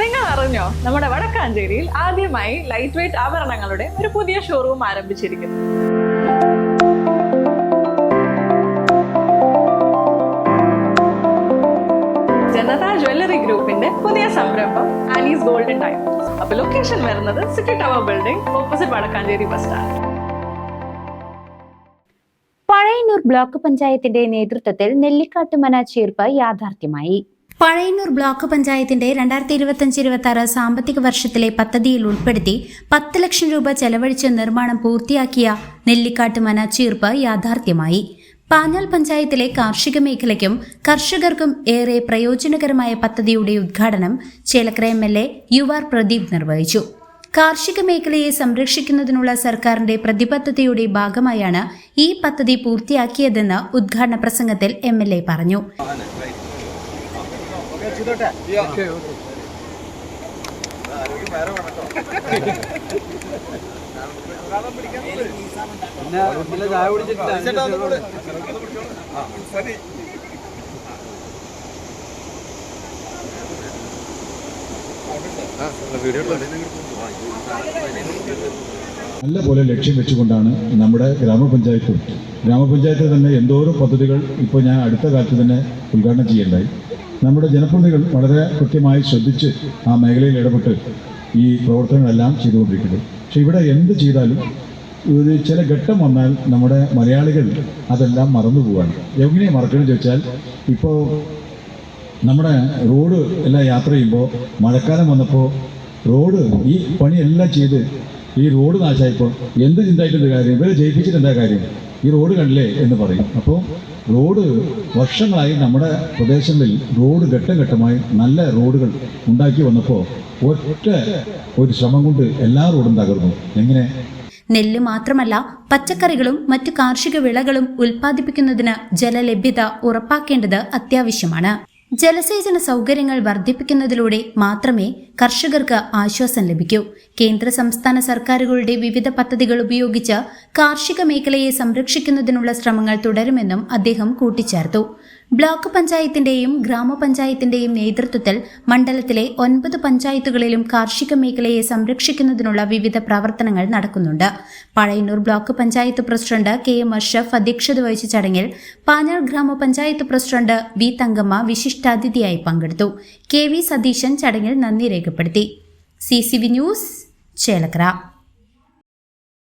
നിങ്ങൾ അറിഞ്ഞോ നമ്മുടെ വടക്കാഞ്ചേരിയിൽ ആദ്യമായി ലൈറ്റ് വെയിറ്റ് ആഭരണങ്ങളുടെ ഒരു പുതിയ ഷോറൂം ആരംഭിച്ചിരിക്കുന്നു. ജനത ജ്വല്ലറി ഗ്രൂപ്പിന്റെ പുതിയ സംരംഭം ആനീസ് ഗോൾഡൻ ടൈം അപ്പൊ ലൊക്കേഷൻ വരുന്നത് city tower building opposite Vadakkanchery bus stand Pazhayannur block പഞ്ചായത്തിന്റെ നേതൃത്വത്തിൽ നെല്ലിക്കാട്ടുമന ചീർപ്പ് യാഥാർത്ഥ്യമായി. പഴയന്നൂർ ബ്ലോക്ക് പഞ്ചായത്തിന്റെ രണ്ടായിരത്തി ഇരുപത്തിയഞ്ച് ഇരുപത്തി ആറ് സാമ്പത്തിക വർഷത്തിലെ പദ്ധതിയിൽ ഉൾപ്പെടുത്തി പത്ത് ലക്ഷം രൂപ ചെലവഴിച്ച് നിർമ്മാണം പൂർത്തിയാക്കിയ നെല്ലിക്കാട്ടുമന ചീർപ്പ് യാഥാർത്ഥ്യമായി. പാഞ്ഞാൽ പഞ്ചായത്തിലെ കാർഷിക മേഖലയ്ക്കും കർഷകർക്കും ഏറെ പ്രയോജനകരമായ പദ്ധതിയുടെ ഉദ്ഘാടനം Chelakkara M L A U R Pradeep നിർവഹിച്ചു. കാർഷിക മേഖലയെ സംരക്ഷിക്കുന്നതിനുള്ള സർക്കാരിന്റെ പ്രതിബദ്ധതയുടെ ഭാഗമായാണ് ഈ പദ്ധതി പൂർത്തിയാക്കിയതെന്ന് ഉദ്ഘാടന പ്രസംഗത്തിൽ എം എൽ പിന്നെ ചായ നല്ല പോലെ ലക്ഷ്യം വെച്ചുകൊണ്ടാണ് നമ്മുടെ ഗ്രാമപഞ്ചായത്തും. ഗ്രാമപഞ്ചായത്തിൽ തന്നെ എന്തോരം പദ്ധതികൾ ഇപ്പോൾ ഞാൻ അടുത്ത കാലത്ത് തന്നെ ഉദ്ഘാടനം ചെയ്യേണ്ടായി നമ്മുടെ ജനപ്രതിനിധികൾ വളരെ കൃത്യമായി ശ്രദ്ധിച്ച് ആ മേഖലയിൽ ഇടപെട്ട് ഈ പ്രവർത്തനങ്ങളെല്ലാം ചെയ്തുകൊണ്ടിരിക്കുന്നത് പക്ഷെ ഇവിടെ എന്ത് ചെയ്താലും ഒരു ചില ഘട്ടം വന്നാൽ നമ്മുടെ മലയാളികൾ അതെല്ലാം മറന്നു പോവുകയാണ്. എങ്ങനെ മറക്കണമെന്ന് ചോദിച്ചാൽ ഇപ്പോൾ നമ്മുടെ റോഡ് എല്ലാം യാത്ര ചെയ്യുമ്പോൾ മഴക്കാലം വന്നപ്പോൾ റോഡ് ഈ പണിയെല്ലാം ചെയ്ത് ഈ റോഡ് നാശമായപ്പോൾ എന്ത് ചിന്തായിട്ടുണ്ട് കാര്യം? ഇവരെ ജയിപ്പിച്ചിട്ട് എന്താ കാര്യം? ഈ റോഡ് കണ്ടില്ലേ എന്ന് പറയും. അപ്പോൾ റോഡ് വർഷങ്ങളായി നമ്മുടെ പ്രദേശങ്ങളിൽ റോഡ് ഘട്ടം ഘട്ടമായി നല്ല റോഡുകൾ ഉണ്ടാക്കി വന്നപ്പോൾ ഒറ്റ ഒരു ശ്രമം കൊണ്ട് എല്ലാ റോഡും തകർന്നു. എങ്ങനെ? നെല്ല് മാത്രമല്ല പച്ചക്കറികളും മറ്റു കാർഷിക വിളകളും ഉൽപ്പാദിപ്പിക്കുന്നതിന് ജലലഭ്യത ഉറപ്പാക്കേണ്ടത് അത്യാവശ്യമാണ്. ജലസേചന സൗകര്യങ്ങൾ വർദ്ധിപ്പിക്കുന്നതിലൂടെ മാത്രമേ കർഷകർക്ക് ആശ്വാസം ലഭിക്കൂ. കേന്ദ്ര സംസ്ഥാന സർക്കാരുകളുടെ വിവിധ പദ്ധതികൾ ഉപയോഗിച്ച് കാർഷിക മേഖലയെ സംരക്ഷിക്കുന്നതിനുള്ള ശ്രമങ്ങൾ തുടരുമെന്നും അദ്ദേഹം കൂട്ടിച്ചേർത്തു. ബ്ലോക്ക് പഞ്ചായത്തിന്റെയും ഗ്രാമപഞ്ചായത്തിന്റെയും നേതൃത്വത്തിൽ മണ്ഡലത്തിലെ ഒൻപത് പഞ്ചായത്തുകളിലും കാർഷിക മേഖലയെ സംരക്ഷിക്കുന്നതിനുള്ള വിവിധ പ്രവർത്തനങ്ങൾ നടക്കുന്നുണ്ട്. Pazhayannur block panchayat president K M Ashraf അധ്യക്ഷത വഹിച്ച ചടങ്ങിൽ പാഞ്ഞാൾ ഗ്രാമപഞ്ചായത്ത് പ്രസിഡന്റ് വി തങ്കമ്മ വിശിഷ്ടാതിഥിയായി പങ്കെടുത്തു. കെ വി സതീശൻ ചടങ്ങിൽ നന്ദി രേഖപ്പെടുത്തി. C C V news Chelakkara.